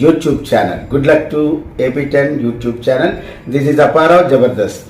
YouTube channel good luck to AP ten YouTube channel this is Apparao Jabardasth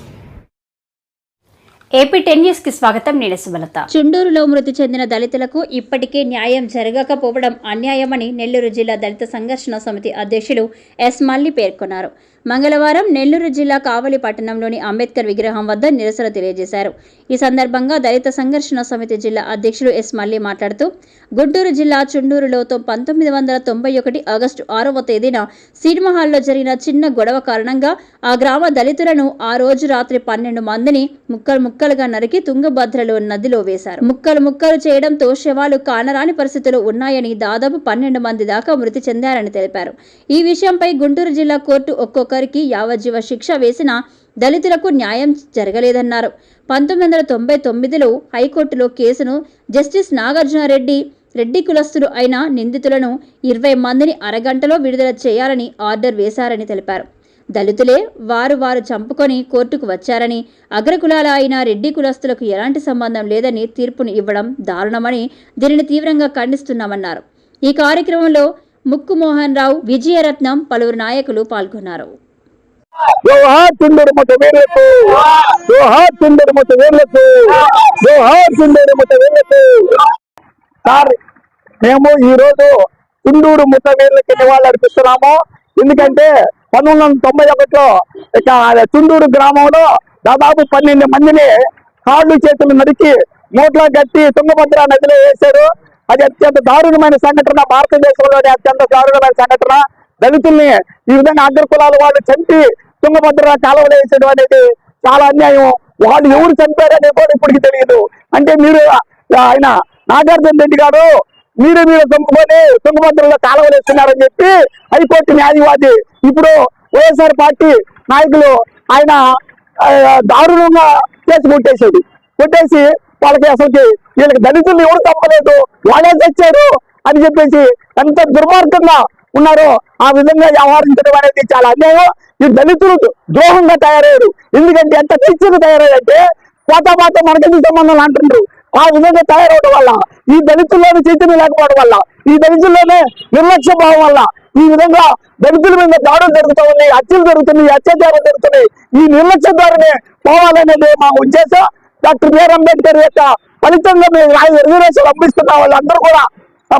AP ten న్యూస్కి స్వాగతం. నేను సుమలత. చుండూరులో మృతి చెందిన దళితులకు ఇప్పటికే న్యాయం జరగకపోవడం అన్యాయమని నెల్లూరు జిల్లా దళిత సంఘర్షణ సమితి అధ్యక్షులు ఎస్ మల్లి పేర్కొన్నారు. మంగళవారం నెల్లూరు జిల్లా కావలి పట్టణంలోని అంబేద్కర్ విగ్రహం వద్ద నిరసన తెలియజేశారు. ఈ సందర్భంగా దళిత సంఘర్షణ సమితి జిల్లా అధ్యక్షులు ఎస్ మల్లి మాట్లాడుతూ గుంటూరు జిల్లా చుండూరులో పంతొమ్మిది వందల తొంభై ఒకటి ఆగస్టు ఆరవ తేదీన సినిమా హాల్లో జరిగిన చిన్న గొడవ కారణంగా ఆ గ్రామ దళితులను ఆ రోజు రాత్రి పన్నెండు మందిని ముక్కలు ముక్కలుగా నరికి తుంగభద్రలో నదిలో వేశారు. ముక్కలు ముక్కలు చేయడంతో శవాలు కానరాని పరిస్థితులు ఉన్నాయని దాదాపు పన్నెండు మంది దాకా మృతి చెందారని తెలిపారు. ఈ విషయంపై గుంటూరు జిల్లా కోర్టు ఒక్కొక్కరికి యావజ్జీవ శిక్ష వేసినా దళితులకు న్యాయం జరగలేదన్నారు. పంతొమ్మిది వందల తొంభై తొమ్మిదిలో హైకోర్టులో కేసును జస్టిస్ నాగార్జునరెడ్డి రెడ్డి కులస్తులు అయిన నిందితులను ఇరవై మందిని అరగంటలో విడుదల చేయాలని ఆర్డర్ వేశారని తెలిపారు. దళితులే వారు వారు చంపుకొని కోర్టుకు వచ్చారని అగ్రకులాల అయిన రెడ్డి కులస్తులకు ఎలాంటి సంబంధం లేదని తీర్పును ఇవ్వడం దారుణమని దీనిని తీవ్రంగా ఖండిస్తున్నామన్నారు. ఈ కార్యక్రమంలో ముక్కు మోహన్ రావు విజయరత్నం పలువురు నాయకులు పాల్గొన్నారు. జోహార్ తుండూరు మత వీరులకు జోహార్ తుండూరు మత వీరులకు జోహార్ తుండూరు మత వీరులకు సార్ మేము ఈ రోజు తుండూరు ముత వీరులకి నివాళులు అర్పిస్తున్నాము. ఎందుకంటే పంతొమ్మిది వందల తొంభై ఒకటిలో ఇక తుండూరు గ్రామంలో దాదాపు పన్నెండు మందిని కాళ్ళు చేతులు నరికి మూట్లో కట్టి తుంగభద్ర నదిలో వేశారు. అది అత్యంత దారుణమైన సంఘటన. భారతదేశంలోని అత్యంత దారుణమైన సంఘటన. దళితుల్ని ఈ విధంగా అగ్ర కులాల వాళ్ళు చంపి తుంగభద్ర కాలువలు వేసడం అనేది చాలా అన్యాయం. వాళ్ళు ఎవరు చంపారనే కూడా ఇప్పటికి తెలియదు. అంటే మీరు ఆయన నాగార్జున రెడ్డి గారు మీరు మీరు చంపుకొని తుంగభద్రలో కాలువలు వేస్తున్నారని చెప్పి హైకోర్టు న్యాయవాది ఇప్పుడు వైఎస్ఆర్ పార్టీ నాయకులు ఆయన దారుణంగా కేసు కొట్టేసేది కొట్టేసి వాళ్ళకి అసలుకి వీళ్ళకి దళితులు ఎవరు తప్పలేదు వాళ్ళే తెచ్చారు అని చెప్పేసి ఎంత దుర్మార్గంగా ఉన్నారో ఆ విధంగా వ్యవహరించడం అనేది చాలా అన్యాయం. ఈ దళితులు ద్రోహంగా తయారయ్యారు. ఎందుకంటే ఎంత తెచ్చుకు తయారయ్యంటే కోత పాత మనకెందుకు సంబంధం అంటుండ్రు. ఆ విధంగా తయారవడం వల్ల ఈ దళితుల్లోని చైతన్యం లేకపోవడం వల్ల ఈ దళితుల్లోనే నిర్లక్ష్య భావం వల్ల ఈ విధంగా దళితుల మీద దాడులు జరుగుతూ ఉన్నాయి హత్యలు జరుగుతున్నాయి అత్యాచారాలు జరుగుతున్నాయి. ఈ నిర్లక్ష్య ద్వారానే పోవాలనేది మా ఉద్దేశం. డాక్టర్ బిఆర్ అంబేద్కర్ యొక్క ఫలితంగా మేము రిజర్వేషన్ పంపిస్తున్న వాళ్ళందరూ కూడా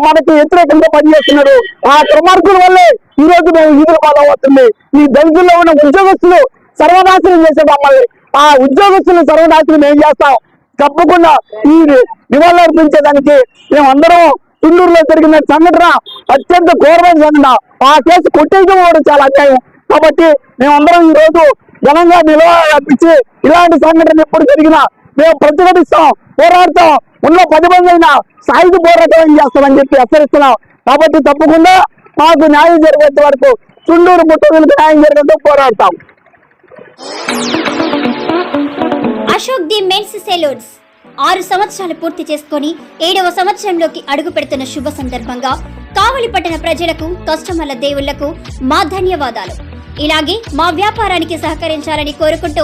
మనకి వ్యతిరేకంగా పనిచేస్తున్నారు. ఆ దుర్మార్గుల వల్లే ఈ రోజు మేము ఈదుల పాలవుతుంది ఈ దళితుల్లో ఉన్న ఉద్యోగస్తులు సర్వనాశనం చేసే మమ్మల్ని ఆ ఉద్యోగస్తులు సర్వనాశనం ఏం చేస్తాం? తప్పకుండా ఈ నివాళులర్పించేదానికి మేము అందరం తుళ్ళూరులో జరిగిన సంఘటన అత్యంత ఘోరమైన సంఘటన. ఆ కేసు కొట్టేయడం కూడా చాలా అన్యాయం. కాబట్టి మేమందరం ఈ రోజు ఘనంగా నిలవ అర్పించి ఇలాంటి సంఘటన ఎప్పుడు జరిగినా మేము ప్రతిఘటిస్తాం పోరాడతాం. ఉన్న పది మంది అయినా సాయుధ పోరాటం చేస్తామని చెప్పి హెచ్చరిస్తున్నాం. కాబట్టి తప్పకుండా మాకు న్యాయం జరిగేంత వరకు చుండూరు ముట్టలకు న్యాయం జరిగేందుకు పోరాడతాం. Ashok the men's salons. ఆరు సంవత్సరాలు పూర్తి చేసుకొని ఏడవ సంవత్సరంలోకి అడుగు పెడుతున్న శుభ సందర్భంగా కావలి పట్టణ ప్రజలకు కస్టమర్ల దేవుళ్ళకు మా ధన్యవాదాలు. ఇలాగే మా వ్యాపారానికి సహకరించాలని కోరుకుంటూ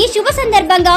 ఈ శుభ సందర్భంగా